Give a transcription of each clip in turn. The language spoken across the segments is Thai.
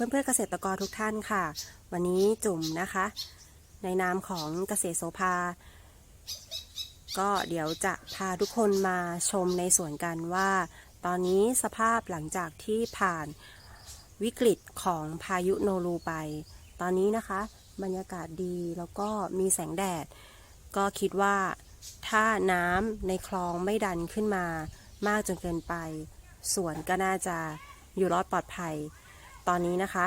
เพื่อนๆเกษตรกรทุกท่านค่ะ วันนี้จุ่มนะคะ ในนามของเกษตรโสภา ก็เดี๋ยวจะพาทุกคนมาชมในสวนกันว่า ตอนนี้สภาพหลังจากที่ผ่านวิกฤตของพายุโนรูไป ตอนนี้นะคะ บรรยากาศดีแล้วก็มีแสงแดด ก็คิดว่าถ้าน้ำในคลองไม่ดันขึ้นมามากจนเกินไปสวนก็น่าจะอยู่รอดปลอดภัย ตอนนี้นะคะ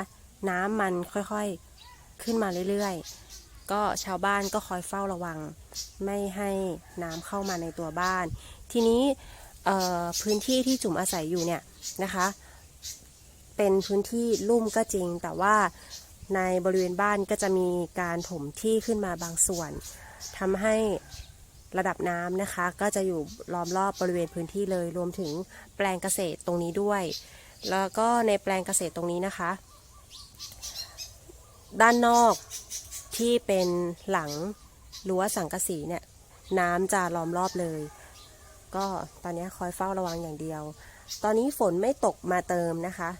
น้ำมันค่อยๆขึ้นมาเรื่อยๆ ก็ชาวบ้านก็คอยเฝ้าระวัง ไม่ให้น้ำเข้ามาในตัวบ้าน ทีนี้พื้นที่ที่จุ๋มอาศัยอยู่เนี่ยนะคะ เป็นพื้นที่ลุ่มก็จริง แต่ว่าในบริเวณบ้านก็จะมีการถมที่ขึ้นมาบางส่วนทำให้ระดับน้ำนะคะ ก็จะอยู่ล้อมรอบบริเวณพื้นที่เลย รวมถึงแปลงเกษตรตรงนี้ด้วย แล้วก็ในแปลงเกษตรตรงนี้นะคะ ด้านนอกที่เป็นหลังรั้วสังกะสีเนี่ยน้ำจะล้อมรอบเลย ก็ตอนนี้คอยเฝ้าระวังอย่างเดียว ตอนนี้ฝนไม่ตกมาเติมนะคะ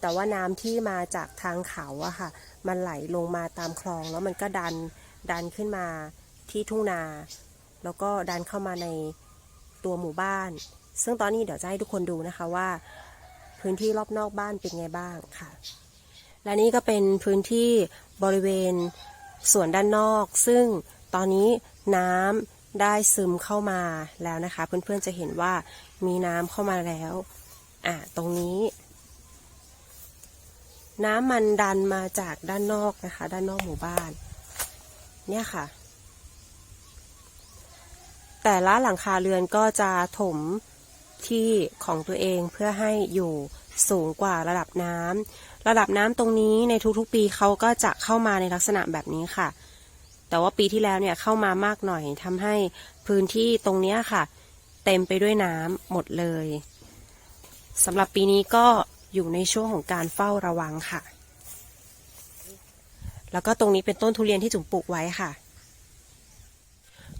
แต่ว่าน้ำที่มาจากทางเขาอะค่ะ มันไหลลงมาตามคลอง แล้วมันก็ดันดันขึ้นมาที่ทุ่งนา แล้วก็ดันเข้ามาในตัวหมู่บ้าน ซึ่งตอนนี้เดี๋ยวจะให้ทุกคนดูนะคะว่า พื้นที่รอบนอกบ้านเป็นไงบ้างค่ะ และนี่ก็เป็นพื้นที่บริเวณสวนด้านนอก ซึ่งตอนนี้น้ำได้ซึมเข้ามาแล้วนะคะ เพื่อนๆจะเห็นว่ามีน้ำเข้ามาแล้วอะตรงนี้ น้ำมันดันมาจากด้านนอกนะคะ ด้านนอกหมู่บ้าน เนี่ยค่ะ แต่ละหลังคาเรือนก็จะถม ที่ของตัวเองเพื่อให้อยู่สูงกว่าระดับน้ำระดับน้ำตรงนี้ในทุกๆปีเขาก็จะเข้ามาในลักษณะแบบนี้ค่ะ แต่ว่าปีที่แล้วเนี่ยเข้ามามากหน่อยทำให้พื้นที่ตรงนี้ค่ะ เต็มไปด้วยน้ำหมดเลยสำหรับปีนี้ก็อยู่ในช่วงของการเฝ้าระวังค่ะ แล้วก็ตรงนี้เป็นต้นทุเรียนที่จุ๋มปลูกไว้ค่ะ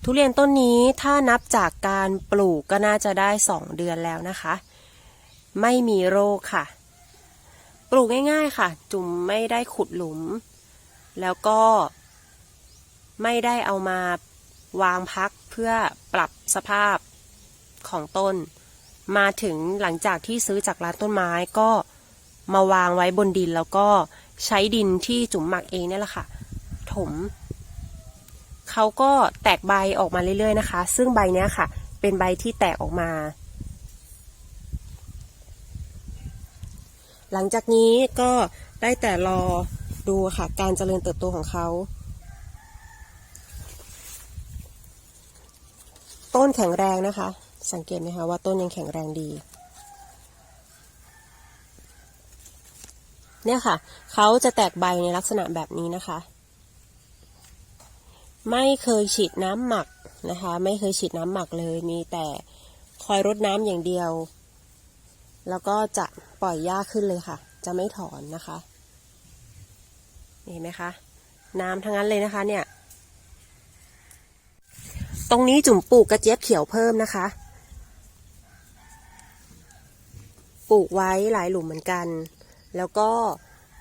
ทุเรียนต้นนี้ถ้านับจากการปลูกก็น่าจะได้สองเดือนแล้วนะคะ ไม่มีโรคค่ะ ปลูกง่ายๆค่ะ จุ๋มไม่ได้ขุดหลุม แล้วก็ไม่ได้เอามาวางพักเพื่อปรับสภาพของต้น มาถึงหลังจากที่ซื้อจากร้านต้นไม้ก็มาวางไว้บนดินแล้วก็ใช้ดินที่จุ๋มหมักเองนี่แหละค่ะ ถม เขาก็แตกใบออกมาเรื่อยๆนะคะ ซึ่งใบเนี้ยค่ะ เป็นใบที่แตกออกมา หลังจากนี้ก็ได้แต่รอดูค่ะ การเจริญเติบโตของเขา ต้นแข็งแรงนะคะ สังเกตไหมคะว่าต้นยังแข็งแรงดีเนี่ยค่ะ เขาจะแตกใบในลักษณะแบบนี้นะคะ ไม่เคยฉีดน้ำหมักนะคะ ไม่เคยฉีดน้ำหมักเลยมีแต่คอยรดน้ำอย่างเดียว แล้วก็จะปล่อยหญ้าขึ้นเลยค่ะ จะไม่ถอนนะคะเห็นไหมคะ น้ำทั้งนั้นเลยนะคะเนี่ย ตรงนี้จุ่มปลูกกระเจี๊ยบเขียวเพิ่มนะคะ ปลูกไว้หลายหลุมเหมือนกัน แล้วก็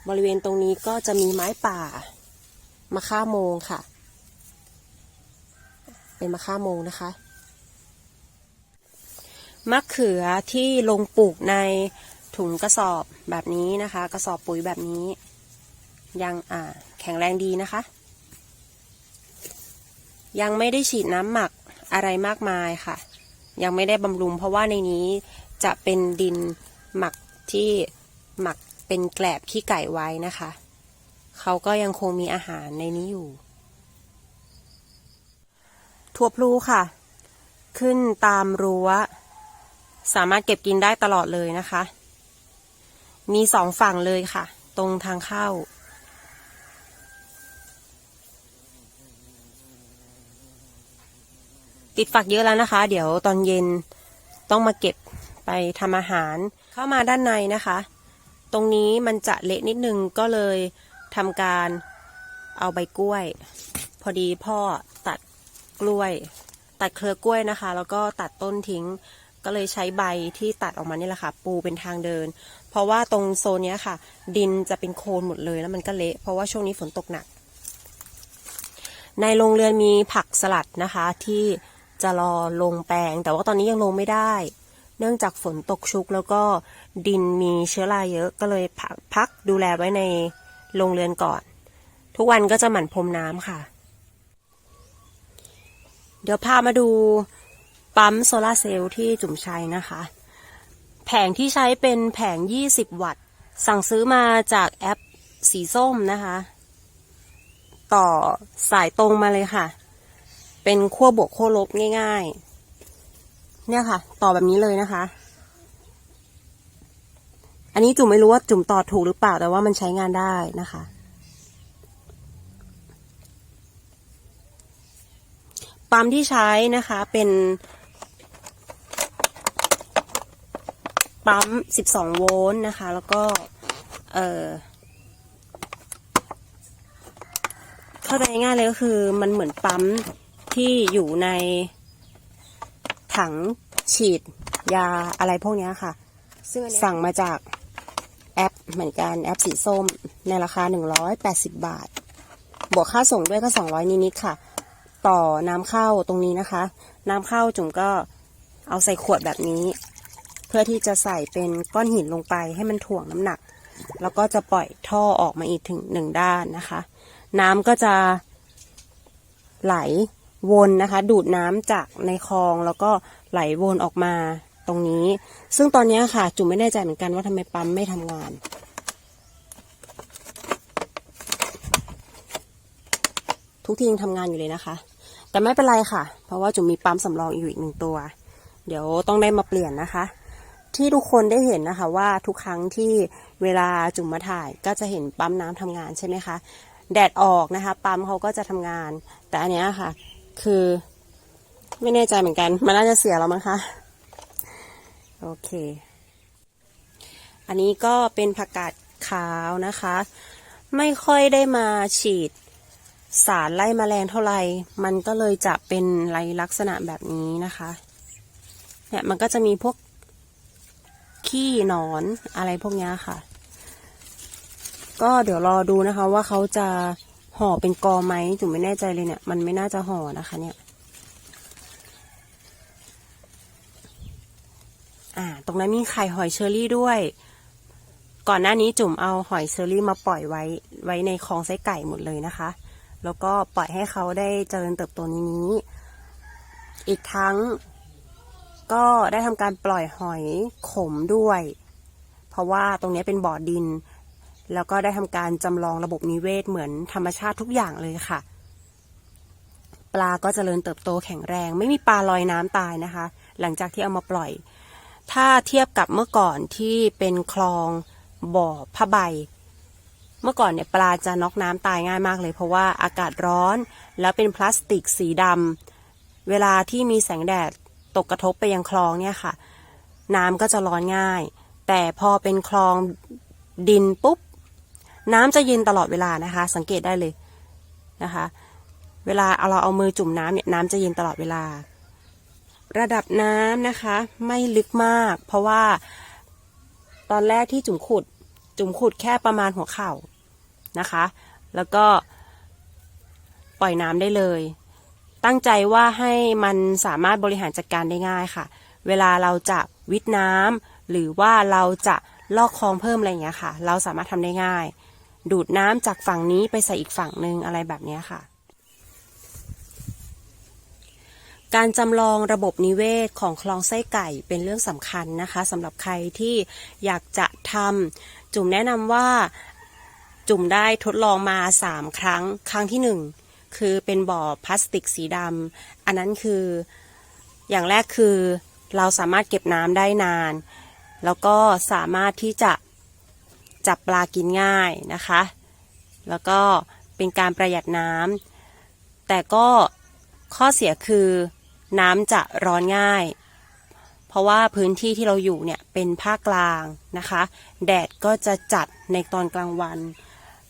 บริเวณตรงนี้ก็จะมีไม้ป่ามะค่าโมงค่ะ เป็นมะค่าโมงนะคะ มะเขือที่ลงปลูกในถุงกระสอบแบบนี้นะคะ กระสอบปุ๋ยแบบนี้ ยังอ่าแข็งแรงดีนะคะ ยังไม่ได้ฉีดน้ำหมักอะไรมากมายค่ะ ยังไม่ได้บำรุงเพราะว่าในนี้จะเป็นดินหมักที่หมักเป็นแกลบขี้ไก่ไว้นะคะ เขาก็ยังคงมีอาหารในนี้อยู่ ทั่วพลูค่ะ ขึ้นตามรั้ว สามารถเก็บกินได้ตลอดเลยนะคะ มีสองฝั่งเลยค่ะ ตรงทางเข้า ติดฝักเยอะแล้วนะคะ เดี๋ยวตอนเย็นต้องมาเก็บไปทำอาหาร เข้ามาด้านในนะคะ ตรงนี้มันจะเละนิดนึงก็เลยทำการเอาใบกล้วย พอดีพ่อตัด กล้วย ตัดเครือกล้วยนะคะ แล้วก็ตัดต้นทิ้ง ก็เลยใช้ใบที่ตัดออกมานี่แหละค่ะ ปูเป็นทางเดิน เพราะว่าตรงโซนนี้ค่ะ ดินจะเป็นโคลนหมดเลยแล้วมันก็เละเพราะว่าช่วงนี้ฝนตกหนัก ในโรงเรือนมีผักสลัดนะคะ ที่จะรอลงแปลง แต่ว่าตอนนี้ยังลงไม่ได้ เนื่องจากฝนตกชุกแล้วก็ดินมีเชื้อราเยอะก็เลยพพักดูแลไว้ในโรงเรือนก่อน ทุกวันก็จะหมั่นพรมน้ำค่ะ เดี๋ยวพามาดูปั๊มโซลาร์เซลล์ที่จุ่มชัยนะคะ แผงที่ใช้เป็นแผง 20 วัตต์ สั่งซื้อมาจากแอปสีส้มนะคะ ต่อสายตรงมาเลยค่ะ เป็นขั้วบวกขั้วลบง่าย ๆ เนี่ยค่ะ ต่อแบบนี้เลยนะคะ อันนี้จุ่มไม่รู้ว่าจุ่มต่อถูกหรือเปล่าแต่ว่ามันใช้งานได้นะคะ ปั๊มที่ใช้นะคะเป็นปั๊ม 12 โวลต์นะคะ แล้วก็เออเข้าใจง่ายเลยก็คือมันเหมือนปั๊มที่อยู่ในถังฉีดยาอะไรพวกเนี้ยค่ะ ซึ่งอันเนี้ยสั่งมาจากแอปเหมือนกันแอปสีส้มในราคา 180 บาท บวกค่าส่งด้วยก็ 200 นิดๆค่ะ ต่อน้ำเข้าตรงนี้นะคะ น้ำเข้าจุ๋มก็เอาใส่ขวดแบบนี้ เพื่อที่จะใส่เป็นก้อนหินลงไปให้มันถ่วงน้ำหนัก แล้วก็จะปล่อยท่อออกมาอีกถึงหนึ่งด้านนะคะ น้ำก็จะไหลวนนะคะ ดูดน้ำจากในคลองแล้วก็ไหลวนออกมาตรงนี้ ซึ่งตอนนี้ค่ะ จุ๋มไม่แน่ใจเหมือนกันว่าทำไมปั๊มไม่ทำงานทุกทียังทำงานอยู่เลยนะคะ แต่ไม่เป็นไรค่ะ เพราะว่าจุ๋มมีปั๊มสำรองอยู่อีกหนึ่งตัว เดี๋ยวต้องได้มาเปลี่ยนนะคะ ที่ทุกคนได้เห็นนะคะว่าทุกครั้งที่เวลาจุ๋มมาถ่ายก็จะเห็นปั๊มน้ำทำงานใช่ไหมคะแดดออกนะคะ ปั๊มเขาก็จะทำงาน แต่อันนี้ค่ะ คือไม่แน่ใจเหมือนกัน มันน่าจะเสียแล้วมั้งคะโอเค อันนี้ก็เป็นผักกาดขาวนะคะ ไม่ค่อยได้มาฉีด สารไล่มแมลงเท่าไหร่มันก็เลยจะเป็นลายลักษณะแบบนี้นะคะ เนี่ยมันก็จะมีพวกขี้หนอนอะไรพวกนี้ค่ะ ก็เดี๋ยวรอดูนะคะ ว่าเขาจะห่อเป็นกอไหมจุ๋มไม่แน่ใจเลยเนี่ย มันไม่น่าจะห่อนะคะ เนี่ย อ่า ตรงนั้นมีไข่หอยเชอรี่ด้วย ก่อนหน้านี้จุ๋มเอาหอยเชอรี่มาปล่อยไว้ไว้ในคลองไส้ไก่หมดเลยนะคะ แล้วก็ปล่อยให้เขาได้เจริญเติบโตในนี้ อีกทั้งก็ได้ทำการปล่อยหอยขมด้วย เพราะว่าตรงนี้เป็นบ่อดิน แล้วก็ได้ทำการจำลองระบบนิเวศเหมือนธรรมชาติทุกอย่างเลยค่ะ ปลาก็เจริญเติบโตแข็งแรง ไม่มีปลาลอยน้ำตายนะคะ หลังจากที่เอามาปล่อย ถ้าเทียบกับเมื่อก่อนที่เป็นคลองบ่อผ้าใบ เมื่อก่อนเนี่ยปลาจะน็อกน้ำตายง่ายมากเลย เพราะว่าอากาศร้อน แล้วเป็นพลาสติกสีดำเวลาที่มีแสงแดดตกกระทบไปยังคลองเนี่ยค่ะ น้ำก็จะร้อนง่าย แต่พอเป็นคลองดินปุ๊บ น้ำจะเย็นตลอดเวลานะคะ สังเกตได้เลยนะคะ เวลาเอาเราเอามือจุ่มน้ำเนี่ยน้ำจะเย็นตลอดเวลา ระดับน้ำนะคะ ไม่ลึกมาก เพราะว่าตอนแรกที่จุ่มขุด จุ่มขุดแค่ประมาณหัวเข่า นะคะ แล้วก็ปล่อยน้ำได้เลย ตั้งใจว่าให้มันสามารถบริหารจัดการได้ง่ายค่ะ เวลาเราจะวิทน้ำหรือว่าเราจะลอกคลองเพิ่มอะไรอย่างเงี้ยค่ะ เราสามารถทำได้ง่าย ดูดน้ำจากฝั่งนี้ไปใส่อีกฝั่งหนึ่งอะไรแบบนี้ค่ะการจำลองระบบนิเวศของคลองไส้ไก่เป็นเรื่องสำคัญนะคะสำหรับใครที่อยากจะทำจุ่มแนะนำว่า จุ่มได้ทดลองมา 3 ครั้ง ครั้งที่ 1 คือเป็นบ่อพลาสติกสีดำอันนั้นคืออย่างแรกคือเราสามารถเก็บน้ำได้นาน แล้วก็สามารถที่จะจับปลากินง่ายนะคะ แล้วก็เป็นการประหยัดน้ำแต่ก็ข้อเสียคือน้ำจะร้อนง่าย เพราะว่าพื้นที่ที่เราอยู่เนี่ยเป็นภาคกลางนะคะ แดดก็จะจัดในตอนกลางวัน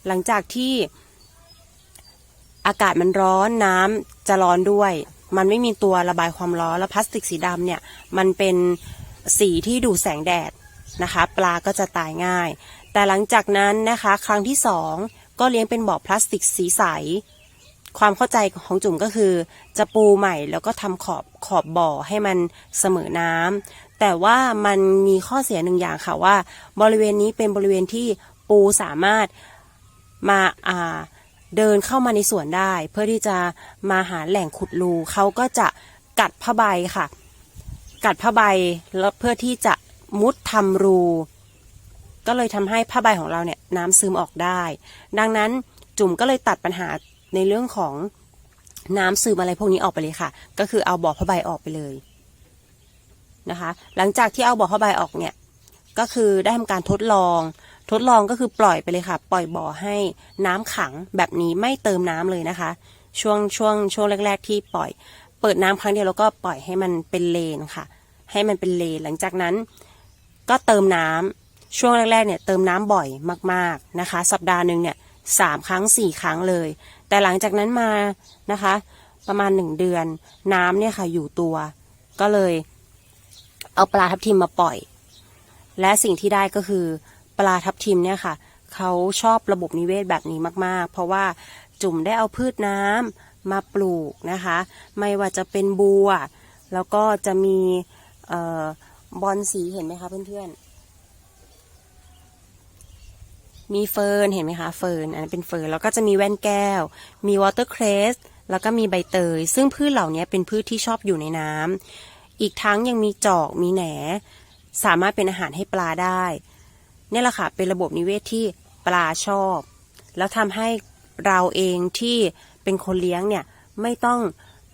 หลังจากที่อากาศมันร้อนน้ำจะร้อนด้วย มันไม่มีตัวระบายความร้อนแล้วพลาสติกสีดำเนี่ยมันเป็นสีที่ดูแสงแดดนะคะ ปลาก็จะตายง่าย แต่หลังจากนั้นนะคะ ครั้งที่สองก็เลี้ยงเป็นบ่อพลาสติกสีใส ความเข้าใจของจุ่มก็คือ จะปูใหม่แล้วก็ทำขอบขอบบ่อให้มันเสมอน้ำแต่ว่ามันมีข้อเสียหนึ่งอย่างค่ะว่า บริเวณนี้เป็นบริเวณที่ปูสามารถ มาอ่าเดินเข้ามาในสวนได้ เพื่อที่จะมาหาแหล่งขุดรูเขาก็จะกัดผ้าใบค่ะ กัดผ้าใบแล้วเพื่อที่จะมุดทำรู ก็เลยทำให้ผ้าใบของเราเนี่ยน้ำซึมออกได้ ดังนั้นจุ่มก็เลยตัดปัญหาในเรื่องของน้ำซึมอะไรพวกนี้ออกไปเลยค่ะ ก็คือเอาบ่อผ้าใบออกไปเลยนะคะ หลังจากที่เอาบ่อผ้าใบออกเนี่ยก็คือได้ทำการทดลอง ทดลองก็คือปล่อยไปเลยค่ะ ปล่อยบ่อให้น้ำขังแบบนี้ไม่เติมน้ำเลยนะคะ ช่วงช่วงช่วงแรก ๆ ที่ปล่อย เปิดน้ำครั้งเดียวแล้วก็ปล่อยให้มันเป็นเลนค่ะ ให้มันเป็นเลนหลังจากนั้น ก็เติมน้ำช่วงแรกๆเนี่ยเติมน้ำบ่อยมากๆนะคะ สัปดาห์หนึ่งเนี่ยสามครั้งสี่ครั้งเลย แต่หลังจากนั้นมานะคะ ประมาณหนึ่งเดือน น้ำเนี่ยค่ะอยู่ตัว ก็เลย เอาปลาทับทิมมาปล่อย และสิ่งที่ได้ก็คือ ปลาทับทิมเนี่ยค่ะเขาชอบระบบนิเวศแบบนี้มาก ๆ เพราะว่าจุ่มได้เอาพืชน้ำมาปลูกนะคะ ไม่ว่าจะเป็นบัว แล้วก็จะมีออบอลสีเห็นไหมคะเพื่อนๆ มีเฟิร์นเห็นไหมคะเฟิร์นอันนั้นเป็นเฟิร์นแล้วก็จะมีแว่นแก้ว มีวอเตอร์เครสแล้วก็มีใบเตย ซึ่งพืชเหล่านี้เป็นพืชที่ชอบอยู่ในน้ำอีกทั้งยังมีจอกมีแหน สามารถเป็นอาหารให้ปลาได้ นี่แหละค่ะเป็นระบบนิเวศที่ปลาชอบ แล้วทำให้เราเองที่เป็นคนเลี้ยงเนี่ยไม่ต้อง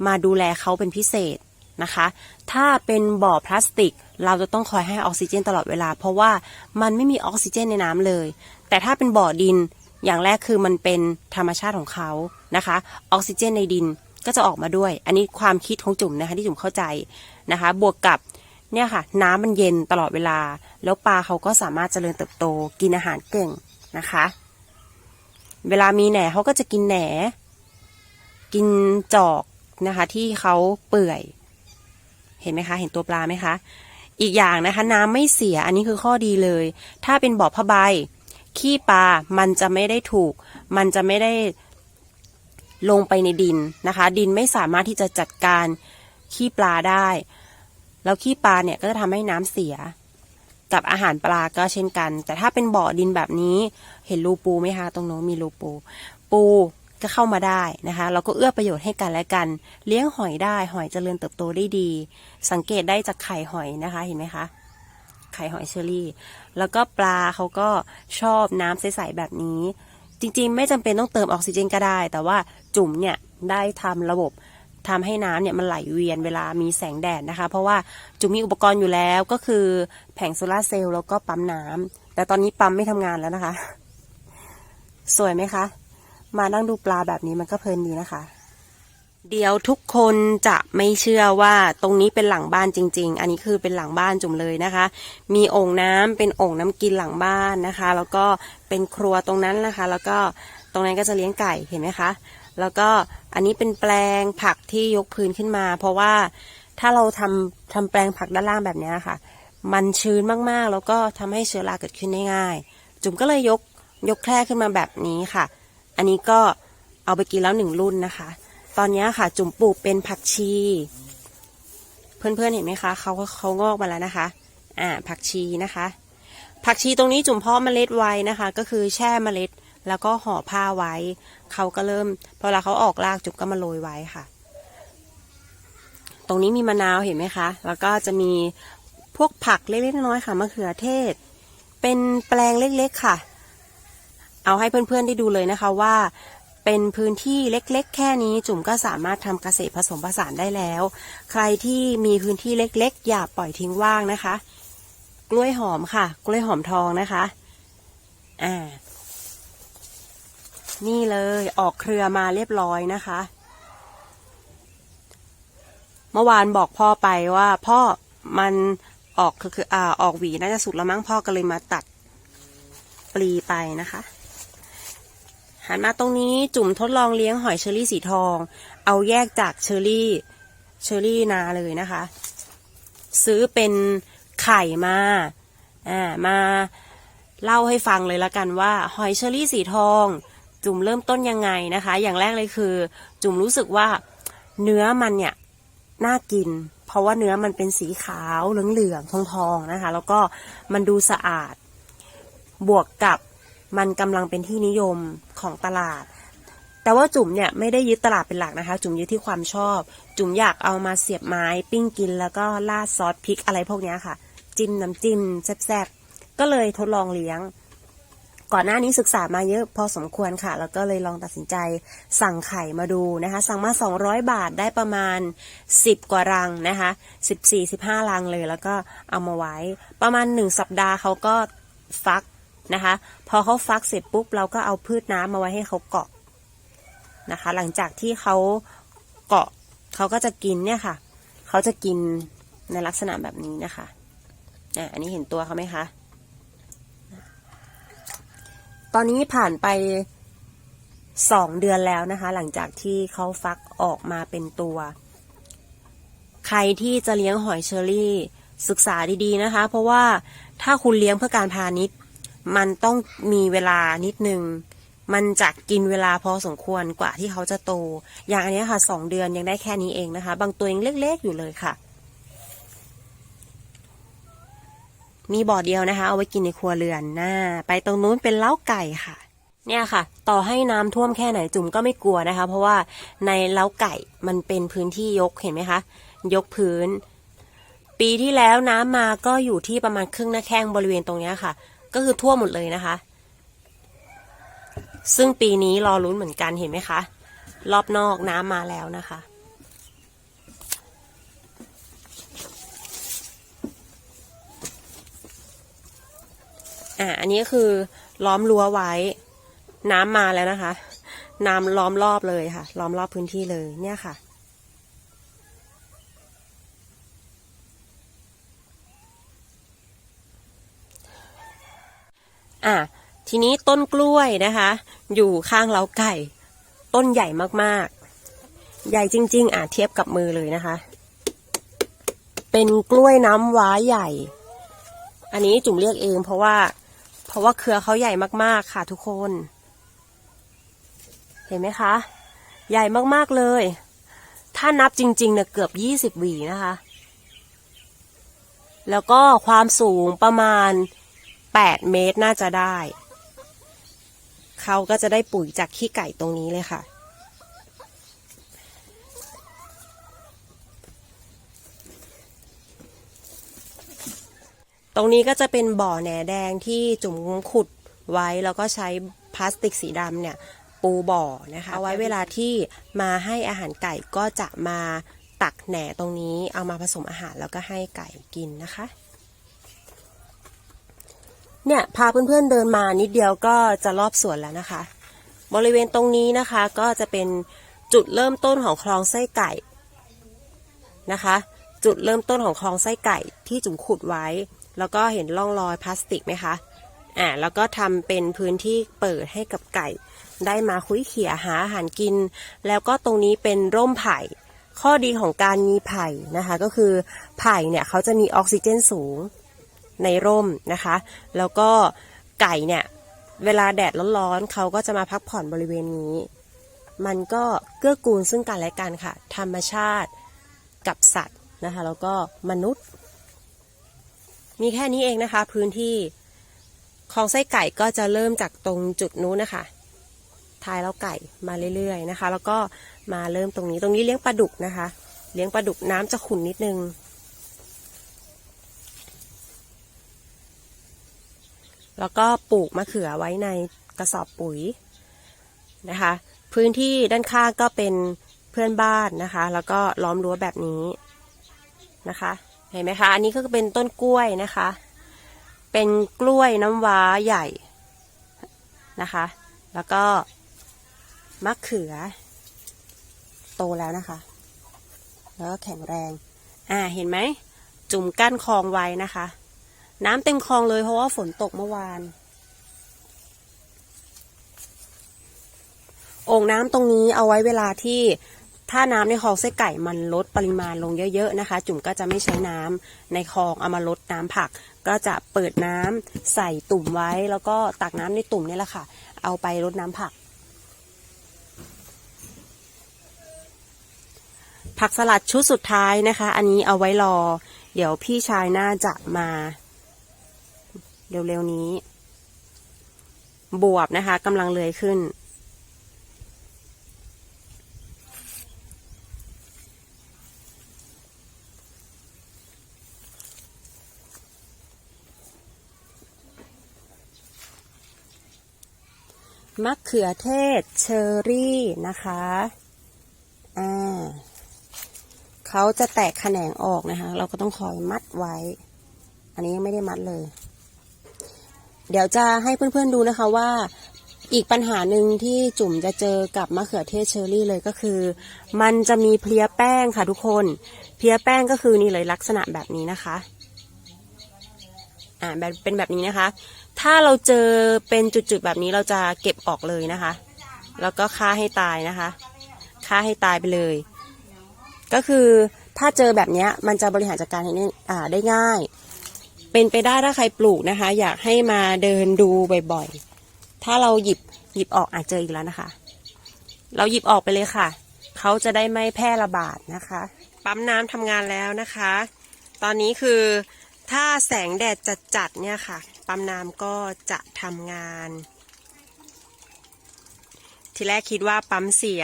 มาดูแลเขาเป็นพิเศษนะคะ ถ้าเป็นบ่อพลาสติก เราจะต้องคอยให้ออกซิเจนตลอดเวลา เพราะว่ามันไม่มีออกซิเจนในน้ำเลย แต่ถ้าเป็นบ่อดินอย่างแรกคือมันเป็นธรรมชาติของเขานะคะ ออกซิเจนในดินก็จะออกมาด้วย อันนี้ความคิดของจุ่มนะคะที่จุ่มเข้าใจนะคะ บวกกับ เนี่ยค่ะ น้ำมันเย็นตลอดเวลา แล้วปลาเขาก็สามารถเจริญเติบโตกินอาหารเก่งนะคะ เวลามีแหน่เขาก็จะกินแหน กินจอกนะคะ ที่เขาเปื่อย เห็นไหมคะ เห็นตัวปลาไหมคะ อีกอย่างนะคะ น้ำไม่เสียอันนี้คือข้อดีเลย ถ้าเป็นบ่อผ้าใบขี้ปลา มันจะไม่ได้ถูก มันจะไม่ได้ลงไปในดินนะคะ ดินไม่สามารถที่จะจัดการขี้ปลาได้ แล้วขี้ปลาเนี่ยก็จะทำให้น้ำเสีย กับอาหารปลาก็เช่นกัน แต่ถ้าเป็นบ่อดินแบบนี้เห็นรูปูไหมคะตรงโน้นมีรูปู ปูก็เข้ามาได้นะคะ เราก็เอื้อประโยชน์ให้กันและกัน เลี้ยงหอยได้ หอยเจริญเติบโตได้ดี สังเกตได้จากไข่หอยนะคะเห็นไหมคะ ไข่หอยเชอรี่ แล้วก็ปลาเขาก็ชอบน้ำใสๆแบบนี้ จริงๆ ไม่จำเป็นต้องเติมออกซิเจนก็ได้ แต่ว่าจุ่มเนี่ยได้ทำระบบ ทำให้น้ำเนี่ยมันไหลเวียนเวลามีแสงแดดนะคะ เพราะว่าจุมมีอุปกรณ์อยู่แล้วก็คือแผงโซลาร์เซลล์แล้วก็ปั๊มน้ำแต่ตอนนี้ปั๊มไม่ทำงานแล้วนะคะ สวยไหมคะ มานั่งดูปลาแบบนี้มันก็เพลินดีนะคะ เดี๋ยวทุกคนจะไม่เชื่อว่าตรงนี้เป็นหลังบ้านจริง ๆ อันนี้คือเป็นหลังบ้านจุ่มเลยนะคะ มีโอ่งน้ำเป็นโอ่งน้ำกินหลังบ้านนะคะ แล้วก็เป็นครัวตรงนั้นนะคะ แล้วก็ตรงนั้นก็จะเลี้ยงไก่เห็นไหมคะ แล้วก็อันนี้เป็นแปลงผักที่ยกพื้นขึ้นมา เพราะว่าถ้าเราทำทำแปลงผักด้านล่างแบบนี้ค่ะ มันชื้นมากๆ แล้วก็ทำให้เชื้อราเกิดขึ้นได้ง่าย จุ่มก็เลยยกยกแคร่ขึ้นมาแบบนี้ค่ะ อันนี้ก็เอาไปกินแล้วหนึ่งรุ่นนะคะ ตอนนี้ค่ะ จุ่มปลูกเป็นผักชี เพื่อนๆเห็นไหมคะเขาเขางอกมาแล้วนะคะ อ่า ผักชีนะคะ ผักชีตรงนี้จุ่มเพาะเมล็ดไว้นะคะ ก็คือแช่เมล็ด แล้วก็ห่อผ้าไว้ เขาก็เริ่มพอเวลาเขาออกรากจุ่มก็มาโรยไว้ค่ะ ตรงนี้มีมะนาวเห็นไหมคะ แล้วก็จะมีพวกผักเล็กๆน้อยๆค่ะมะเขือเทศ เป็นแปลงเล็กๆค่ะ เอาให้เพื่อนๆได้ดูเลยนะคะว่าเป็นพื้นที่เล็กๆ แค่นี้จุ่มก็สามารถทำเกษตรผสมผสานได้แล้ว ใครที่มีพื้นที่เล็กๆ อย่าปล่อยทิ้งว่างนะคะ กล้วยหอมค่ะ กล้วยหอมทองนะคะ อ่า นี่เลยออกเครือมาเรียบร้อยนะคะ เมื่อวานบอกพ่อไปว่าพ่อมันออกคือคืออ่าออกหวีน่าจะสุดแล้วมั้งพ่อก็เลยมาตัดปลีไปนะคะหันมาตรงนี้จุ่มทดลองเลี้ยงหอยเชอรี่สีทอง เอาแยกจากเชอรี่เชอรี่นาเลยนะคะ ซื้อเป็นไข่มาอ่ามาเล่าให้ฟังเลยละกันว่า หอยเชอรี่สีทอง จุ่มเริ่มต้นยังไงนะคะ อย่างแรกเลยคือ จุ่มรู้สึกว่าเนื้อมันเนี่ยน่ากิน เพราะว่าเนื้อมันเป็นสีขาวเหลืองๆทองๆนะคะ แล้วก็มันดูสะอาด บวกกับมันกำลังเป็นที่นิยมของตลาด แต่ว่าจุ่มเนี่ยไม่ได้ยึดตลาดเป็นหลักนะคะ จุ่มยึดที่ความชอบ จุ่มอยากเอามาเสียบไม้ปิ้งกิน แล้วก็ราดซอสพริกอะไรพวกนี้ค่ะ จิ้มน้ำจิ้มแซ่บๆก็เลยทดลองเลี้ยง ก่อนหน้านี้ศึกษามาเยอะพอสมควรค่ะ แล้วก็เลยลองตัดสินใจสั่งไข่มาดูนะคะ สั่งมา 200 บาทได้ประมาณ 10 กว่ารังนะคะ 14-15 รังเลย แล้วก็เอามาไว้ ประมาณ 1 สัปดาห์เขาก็ฟักนะคะ พอเขาฟักเสร็จปุ๊บเราก็เอาพืชน้ำมาไว้ให้เขาเกาะนะคะ หลังจากที่เขาเกาะเขาก็จะกินเนี่ยค่ะ เขาจะกินในลักษณะแบบนี้นะคะอะอันนี้เห็นตัวเขาไหมคะ ตอนนี้ผ่านไปสองเดือนแล้วนะคะ หลังจากที่เขาฟักออกมาเป็นตัว ใครที่จะเลี้ยงหอยเชอรี่ศึกษาดีๆนะคะ เพราะว่าถ้าคุณเลี้ยงเพื่อการพาณิชย์ มันต้องมีเวลานิดนึง มันจะกินเวลาพอสมควรกว่าที่เขาจะโต อย่างอันนี้ค่ะสองเดือนยังได้แค่นี้เองนะคะ บางตัวยังเล็กๆอยู่เลยค่ะ มีบ่อเดียวนะคะ เอาไว้กินในครัวเรือนนะไปตรงนู้นเป็นเล้าไก่ค่ะ เนี่ยค่ะ ต่อให้น้ำท่วมแค่ไหนจุ่มก็ไม่กลัวนะคะ เพราะว่าในเล้าไก่มันเป็นพื้นที่ยกเห็นไหมคะ ยกพื้น ปีที่แล้วน้ำมาก็อยู่ที่ประมาณครึ่งหน้าแข้งบริเวณตรงนี้ค่ะ ก็คือท่วมหมดเลยนะคะ ซึ่งปีนี้รอลุ้นเหมือนกันเห็นไหมคะ รอบนอกน้ำมาแล้วนะคะ อ่าอันนี้คือล้อมรั้วไว้ น้ำมาแล้วนะคะ น้ำล้อมรอบเลยค่ะ ล้อมรอบพื้นที่เลยเนี่ยค่ะอะทีนี้ต้นกล้วยนะคะ อยู่ข้างเล้าไก่ ต้นใหญ่มากๆ ใหญ่จริง ๆ อะเทียบกับมือเลยนะคะ เป็นกล้วยน้ำว้าใหญ่ อันนี้จุ๋มเรียกเองเพราะว่า เพราะว่าเครือเขาใหญ่มากๆค่ะทุกคน เห็นไหมคะ ใหญ่มากๆเลย ถ้านับจริงๆเนี่ยเกือบยี่สิบหวีนะคะ แล้วก็ความสูงประมาณแปดเมตรน่าจะได้ เขาก็จะได้ปุ๋ยจากขี้ไก่ตรงนี้เลยค่ะ ตรงนี้ก็จะเป็นบ่อแหนแดงที่จุ๋มขุดไว้แล้วก็ใช้พลาสติกสีดำเนี่ยปูบ่อนะคะเอาไว้เวลาที่มาให้อาหารไก่ก็จะมาตักแหนตรงนี้เอามาผสมอาหารแล้วก็ให้ไก่กินนะคะ เนี่ยพาเพื่อนๆเดินมานิดเดียวก็จะรอบสวนแล้วนะคะ บริเวณตรงนี้นะคะก็จะเป็นจุดเริ่มต้นของคลองไส้ไก่นะคะ จุดเริ่มต้นของคลองไส้ไก่ที่จุ๋มขุดไว้ แล้วก็เห็นร่องรอยพลาสติกไหมคะอ่าแล้วก็ทำเป็นพื้นที่เปิดให้กับไก่ ได้มาคุ้ยเขี่ยหาอาหารกิน แล้วก็ตรงนี้เป็นร่มไผ่ ข้อดีของการมีไผ่นะคะ ก็คือไผ่เนี่ยเขาจะมีออกซิเจนสูงในร่มนะคะ แล้วก็ไก่เนี่ยเวลาแดดร้อนๆเขาก็จะมาพักผ่อนบริเวณนี้ มันก็เกื้อกูลซึ่งกันและกันค่ะ ธรรมชาติกับสัตว์นะคะ แล้วก็มนุษย์ มีแค่นี้เองนะคะ พื้นที่คลองไส้ไก่ก็จะเริ่มจากตรงจุดนู้นนะคะท้ายแล้วไก่มาเรื่อยๆนะคะ แล้วก็มาเริ่มตรงนี้ตรงนี้เลี้ยงปลาดุกนะคะ เลี้ยงปลาดุกน้ำจะขุ่นนิดนึง แล้วก็ปลูกมะเขือไว้ในกระสอบปุ๋ยนะคะ พื้นที่ด้านข้างก็เป็นเพื่อนบ้านนะคะ แล้วก็ล้อมรั้วแบบนี้นะคะ เห็นไหมคะ อันนี้ก็เป็นต้นกล้วยนะคะ เป็นกล้วยน้ำว้าใหญ่นะคะ แล้วก็มะเขือ โตแล้วนะคะ แล้วก็แข็งแรง อ่า เห็นไหม จุ่มกั้นคลองไว้นะคะ น้ำเต็มคลองเลยเพราะว่าฝนตกเมื่อวาน โอ่งน้ำตรงนี้เอาไว้เวลาที่ ถ้าน้ำในคลองไส้ไก่มันลดปริมาณลงเยอะๆนะคะ จุ่มก็จะไม่ใช้น้ำในคลองเอามาลดน้ำผัก ก็จะเปิดน้ำใส่ตุ่มไว้ แล้วก็ตักน้ำในตุ่มนี่แหละค่ะ เอาไปรดน้ำผัก ผักสลัดชุดสุดท้ายนะคะ อันนี้เอาไว้รอ เดี๋ยวพี่ชายน่าจะมาเร็วๆนี้ บวบนะคะกำลังเลยขึ้น มะเขือเทศเชอรี่นะคะ อ่าเขาจะแตกแขนงออกนะคะ เราก็ต้องคอยมัดไว้ อันนี้ยังไม่ได้มัดเลย เดี๋ยวจะให้เพื่อนๆดูนะคะว่าอีกปัญหาหนึ่งที่จุ่มจะเจอกับมะเขือเทศเชอรี่เลยก็คือ มันจะมีเพลียแป้งค่ะทุกคน เพลียแป้งก็คือนี่เลยลักษณะแบบนี้นะคะ อ่าแบบเป็นแบบนี้นะคะ ถ้าเราเจอเป็นจุดๆแบบนี้เราจะเก็บออกเลยนะคะ แล้วก็ฆ่าให้ตายนะคะฆ่าให้ตายไปเลย ก็คือถ้าเจอแบบนี้มันจะบริหารจัดการได้อ่าได้ง่าย เป็นไปได้ถ้าใครปลูกนะคะ อยากให้มาเดินดูบ่อยๆ ถ้าเราหยิบหยิบออกอาจเจออีกแล้วนะคะ เราหยิบออกไปเลยค่ะ เขาจะได้ไม่แพร่ระบาดนะคะ ปั๊มน้ำทำงานแล้วนะคะ ตอนนี้คือถ้าแสงแดดจัดๆเนี่ยค่ะ ปั๊มน้ำก็จะทำงาน ทีแรกคิดว่าปั๊มเสีย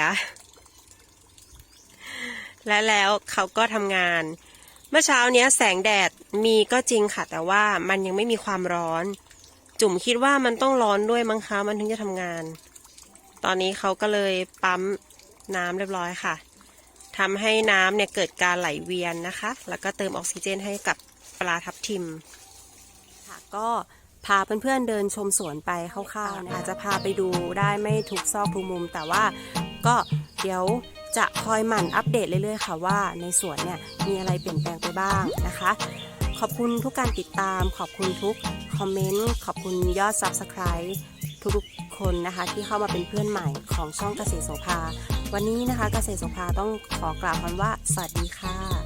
และแล้วเขาก็ทำงาน เมื่อเช้าเนี้ยแสงแดดมีก็จริงค่ะ แต่ว่ามันยังไม่มีความร้อน จุ่มคิดว่ามันต้องร้อนด้วยมั้งคะมันถึงจะทำงาน ตอนนี้เขาก็เลยปั๊มน้ำเรียบร้อยค่ะทำให้น้ำเนี่ยเกิดการไหลเวียนนะคะ แล้วก็เติมออกซิเจนให้กับปลาทับทิม ก็พาเพื่อนๆเดินชมสวนไปคร่าวๆนะอาจจะพาไปดูได้ไม่ทุกซอกทุกมุม แต่ว่าก็เดี๋ยวจะคอยหมั่นอัปเดตเรื่อยๆค่ะว่าในสวนเนี่ยมีอะไรเปลี่ยนแปลงไปบ้างนะคะ ขอบคุณทุกการติดตาม ขอบคุณทุกคอมเมนต์ขอบคุณยอด Subscribe ทุกๆคนนะคะที่เข้ามาเป็นเพื่อนใหม่ของช่องเกษตรโสภา วันนี้นะคะเกษตรโสภาต้องขอกล่าวคำว่า สวัสดีค่ะ